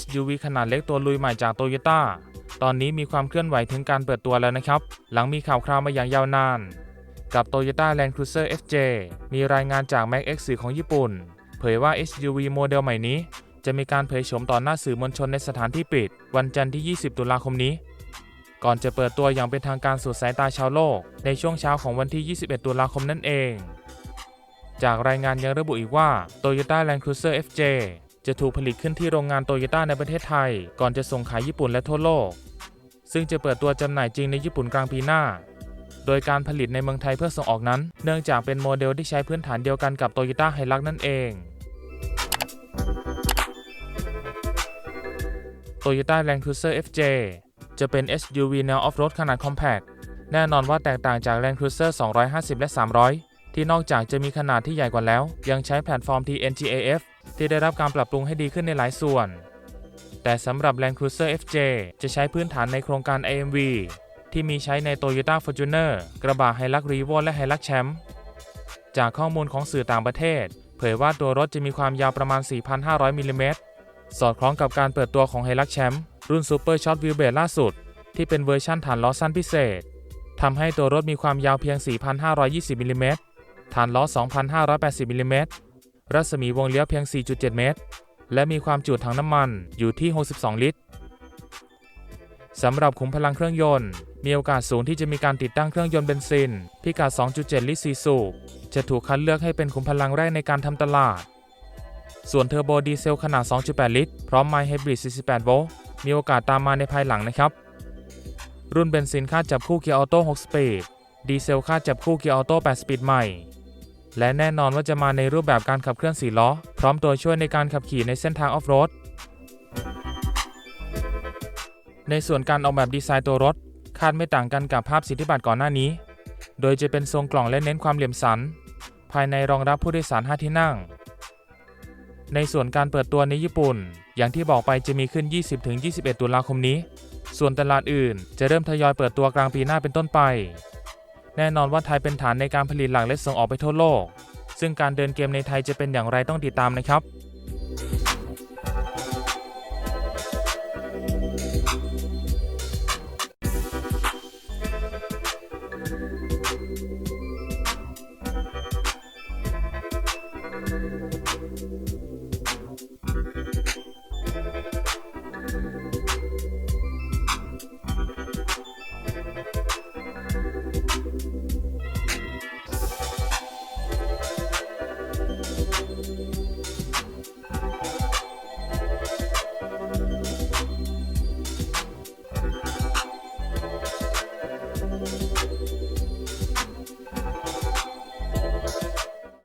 SUV ขนาดเล็กตัวลุยใหม่จากโตโยต้า ตอนนี้มีความเคลื่อนไหวถึงการเปิดตัวแล้วนะครับ หลังมีข่าวคราวมาอย่างยาวนาน กับ Toyota Land Cruiser FJ มีรายงานจาก Mac X สื่อของญี่ปุ่น เผยว่า SUV โมเดลใหม่นี้ จะมีการเผยโฉมต่อหน้าสื่อมวลชนในสถานที่ปิด วันจันทร์ที่ 20 ตุลาคมนี้ ก่อนจะเปิดตัวอย่างเป็นทางการสู่สายตาชาวโลก ในช่วงเช้าของวันที่ 21 ตุลาคมนั่นเองจากรายงานยังระบุอีกว่า Toyota Land Cruiser FJ จะถูกผลิตขึ้นที่โรงงานโตโยต้าในประเทศไทย ก่อนจะส่งขายญี่ปุ่นและทั่วโลก ซึ่งจะเปิดตัวจำหน่ายจริงในญี่ปุ่นกลางปีหน้า โดยการผลิตในเมืองไทยเพื่อส่งออกนั้น เนื่องจากเป็นโมเดลที่ใช้พื้นฐานเดียวกันกับ Toyota Hilux นั่นเอง Toyota Land Cruiser FJ จะเป็น SUV แนวออฟโรดขนาดคอมแพคแน่นอนว่าแตกต่างจาก Land Cruiser 250 และ 300 ที่นอกจากจะมีขนาดที่ใหญ่กว่าแล้ว ยังใช้แพลตฟอร์ม TNGAF ที่ได้รับการปรับปรุงให้ดีขึ้นในหลายส่วน แต่สำหรับ Land Cruiser FJ จะใช้พื้นฐานในโครงการ AMV ที่มีใช้ใน Toyota Fortuner กระบะ Hilux Revo และ Hilux Champ จากข้อมูลของสื่อต่างประเทศ เผยว่าตัวรถจะมีความยาวประมาณ 4,500 มิลลิเมตร สอดคล้องกับการเปิดตัวของ Hilux Champ รุ่น Super Short Wheelbase ล่าสุด ที่เป็นเวอร์ชั่นฐานล้อสั้นพิเศษทำให้ตัวรถมีความยาวเพียง 4,520 มิลลิเมตร ฐานล้อ 2,580 มิลลิเมตร รัศมีวงเลี้ยวเพียง 4.7 เมตร และมีความจุถังน้ำมันอยู่ที่ 62 ลิตรสำหรับขุมพลังเครื่องยนต์ มีโอกาสสูงที่จะมีการติดตั้งเครื่องยนต์เบนซิน พิกัด 2.7 ลิตร4สูบจะถูกคัดเลือกให้เป็นขุมพลังแรกในการทำตลาด ส่วนเทอร์โบดีเซลขนาด 2.8 ลิตร พร้อมไมล์ไฮบริด 48 โวลต์ มีโอกาสตามมาในภายหลังนะครับ รุ่นเบนซินค่าจับคู่เกียร์ออโต้ 6 สปีด ดีเซลค่าจับคู่เกียร์ออโต้ 8 สปีดใหม่ และแน่นอนว่าจะมาในรูปแบบการขับเคลื่อน4ล้อ พร้อมตัวช่วยในการขับขี่ในเส้นทางออฟโรด ในส่วนการออกแบบดีไซน์ตัวรถ คาดไม่ต่างกันกับภาพสิทธิบัตรก่อนหน้านี้ โดยจะเป็นทรงกล่องและเน้นความเหลี่ยมสัน ภายในรองรับผู้โดยสาร 5 ที่นั่ง ในส่วนการเปิดตัวในญี่ปุ่น อย่างที่บอกไปจะมีขึ้น 20-21 ตุลาคมนี้ ส่วนตลาดอื่นจะเริ่มทยอยเปิดตัวกลางปีหน้าเป็นต้นไป แน่นอนว่าไทยเป็นฐานในการผลิตหลักและส่งออกไปทั่วโลก ซึ่งการเดินเกมในไทยจะเป็นอย่างไรต้องติดตามนะครับ